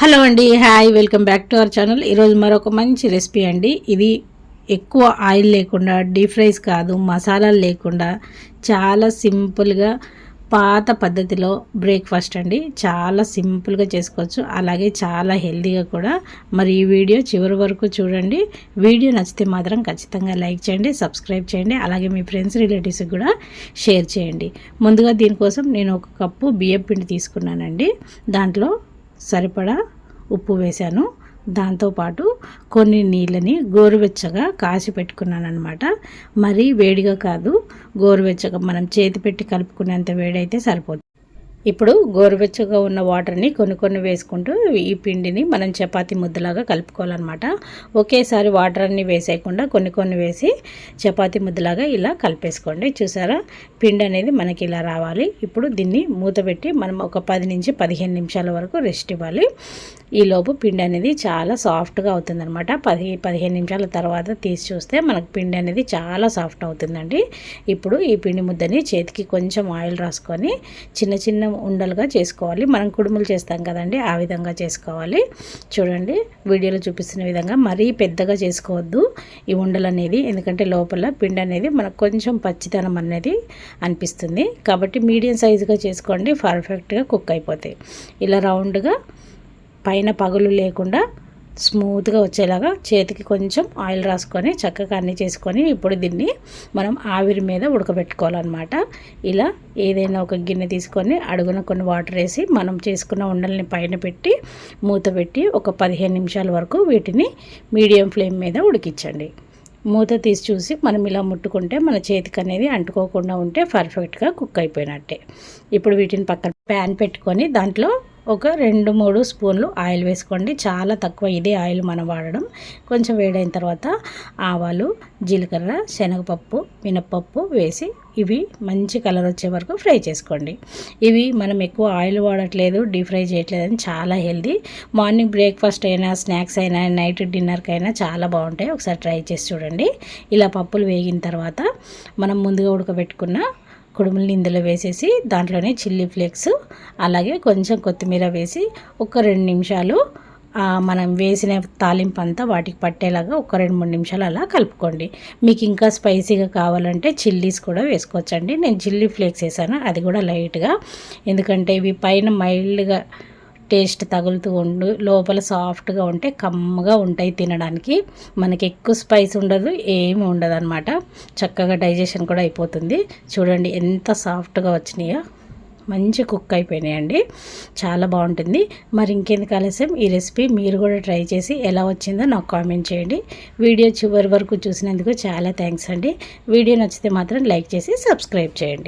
Hello అండి hi welcome back to our channel. ఈరోజు మరొక మంచి రెసిపీ అండి. ఇది ఎక్కువ ఆయిల్ లేకుండా డీప్ ఫ్రైస్ కాదు మసాలాలు లేకుండా చాలా సింపుల్గా పాత పద్ధతిలో బ్రేక్ఫాస్ట్ అండి. చాలా సింపుల్గా చేసుకోవచ్చు. అలాగే చాలా హెల్తీగా కూడా. మరి ఈ వీడియో చివరి వరకు చూడండి. వీడియో నచ్చితే మాత్రం ఖచ్చితంగా లైక్ చేయండి సబ్స్క్రైబ్ చేయండి అలాగే మీ ఫ్రెండ్స్ రిలేటివ్స్కి కూడా షేర్ చేయండి. ముందుగా దీనికోసం నేను ఒక కప్పు బియ్యం పిండి తీసుకున్నానండి. దాంట్లో సరిపడా ఉప్పు వేశాను. దాంతోపాటు కొన్ని నీళ్ళని గోరువెచ్చగా కాసి పెట్టుకున్నాను అనమాట మరీ వేడిగా కాదు గోరువెచ్చగా మనం చేతి పెట్టి కలుపుకునేంత వేడైతే సరిపోతుంది ఇప్పుడు గోరువెచ్చగా ఉన్న వాటర్ని కొన్ని కొన్ని వేసుకుంటూ ఈ పిండిని మనం చపాతి ముద్దలాగా కలుపుకోవాలన్నమాట. ఒకేసారి వాటర్ అన్ని వేసేయకుండా కొన్ని కొన్ని వేసి చపాతి ముద్దలాగా ఇలా కలిపేసుకోండి. చూసారా? పిండి అనేది మనకి ఇలా రావాలి. ఇప్పుడు దీన్ని మూత పెట్టి మనం ఒక పది నుంచి పదిహేను నిమిషాల వరకు రెస్ట్ ఇవ్వాలి. ఈలోపు పిండి అనేది చాలా సాఫ్ట్గా అవుతుందన్నమాట. పది పదిహేను నిమిషాల తర్వాత తీసి చూస్తే మనకు పిండి అనేది చాలా సాఫ్ట్ అవుతుందండి. ఇప్పుడు ఈ పిండి ముద్దని చేతికి కొంచెం ఆయిల్ రాసుకొని చిన్న చిన్న ఉండలుగా చేసుకోవాలి. మనం కుడుములు చేస్తాం కదండి ఆ విధంగా చేసుకోవాలి. చూడండి వీడియోలో చూపిస్తున్న విధంగా మరీ పెద్దగా చేసుకోవద్దు ఈ ఉండలు అనేది. ఎందుకంటే లోపల పిండి అనేది మనకు కొంచెం పచ్చితనం అనేది అనిపిస్తుంది. కాబట్టి మీడియం సైజుగా చేసుకోండి పర్ఫెక్ట్గా కుక్ అయిపోతాయి. ఇలా రౌండ్గా పైన పగులు లేకుండా స్మూత్గా వచ్చేలాగా చేతికి కొంచెం ఆయిల్ రాసుకొని చక్కగా అన్నీ చేసుకొని ఇప్పుడు దీన్ని మనం ఆవిరి మీద ఉడకబెట్టుకోవాలన్నమాట. ఇలా ఏదైనా ఒక గిన్నె తీసుకొని అడుగున కొన్ని వాటర్ వేసి మనం చేసుకున్న ఉండల్ని పైన పెట్టి మూత పెట్టి ఒక పదిహేను నిమిషాల వరకు వీటిని మీడియం ఫ్లేమ్ మీద ఉడికించండి. మూత తీసి చూసి మనం ఇలా ముట్టుకుంటే మన చేతికి అనేది అంటుకోకుండా ఉంటే పర్ఫెక్ట్గా కుక్ అయిపోయినట్టే. ఇప్పుడు వీటిని పక్కన ప్యాన్ పెట్టుకొని దాంట్లో ఒక రెండు మూడు స్పూన్లు ఆయిల్ వేసుకోండి. చాలా తక్కువ ఇదే ఆయిల్ మనం వాడడం. కొంచెం వేడైన తర్వాత ఆవాలు జీలకర్ర శనగపప్పు మినప్పప్పు వేసి ఇవి మంచి కలర్ వచ్చే వరకు ఫ్రై చేసుకోండి. ఇవి మనం ఎక్కువ ఆయిల్ వాడట్లేదు డీప్ ఫ్రై చేయట్లేదు అని చాలా హెల్దీ. మార్నింగ్ బ్రేక్ఫాస్ట్ అయినా స్నాక్స్ అయినా నైట్ డిన్నర్కి అయినా చాలా బాగుంటాయి. ఒకసారి ట్రై చేసి చూడండి. ఇలా పప్పులు వేగిన తర్వాత మనం ముందుగా ఉడకబెట్టుకున్న కుడుములని ఇందులో వేసేసి దాంట్లోనే చిల్లీ ఫ్లేక్స్ అలాగే కొంచెం కొత్తిమీర వేసి ఒక రెండు నిమిషాలు మనం వేసిన తాలింపు అంతా వాటికి పట్టేలాగా ఒక రెండు మూడు నిమిషాలు అలా కలుపుకోండి. మీకు ఇంకా స్పైసీగా కావాలంటే చిల్లీస్ కూడా వేసుకోవచ్చండి. నేను చిల్లీ ఫ్లేక్స్ వేసాను అది కూడా లైట్గా. ఎందుకంటే ఇవి పైన మైల్డ్గా టేస్ట్ తగులుతూ ఉండు లోపల సాఫ్ట్గా ఉంటే కమ్మగా ఉంటాయి తినడానికి. మనకి ఎక్కువ స్పైస్ ఉండదు ఏమి ఉండదు అనమాట చక్కగా డైజెషన్ కూడా అయిపోతుంది. చూడండి ఎంత సాఫ్ట్గా వచ్చినాయో. మంచి కుక్ అయిపోయినాయండి. చాలా బాగుంటుంది. మరి ఇంకెందుకు ఆలస్యం? ఈ రెసిపీ మీరు కూడా ట్రై చేసి ఎలా వచ్చిందో నాకు కామెంట్ చేయండి. వీడియో చివరి వరకు చూసినందుకు చాలా థ్యాంక్స్ అండి. వీడియో నచ్చితే మాత్రం లైక్ చేసి సబ్స్క్రైబ్ చేయండి.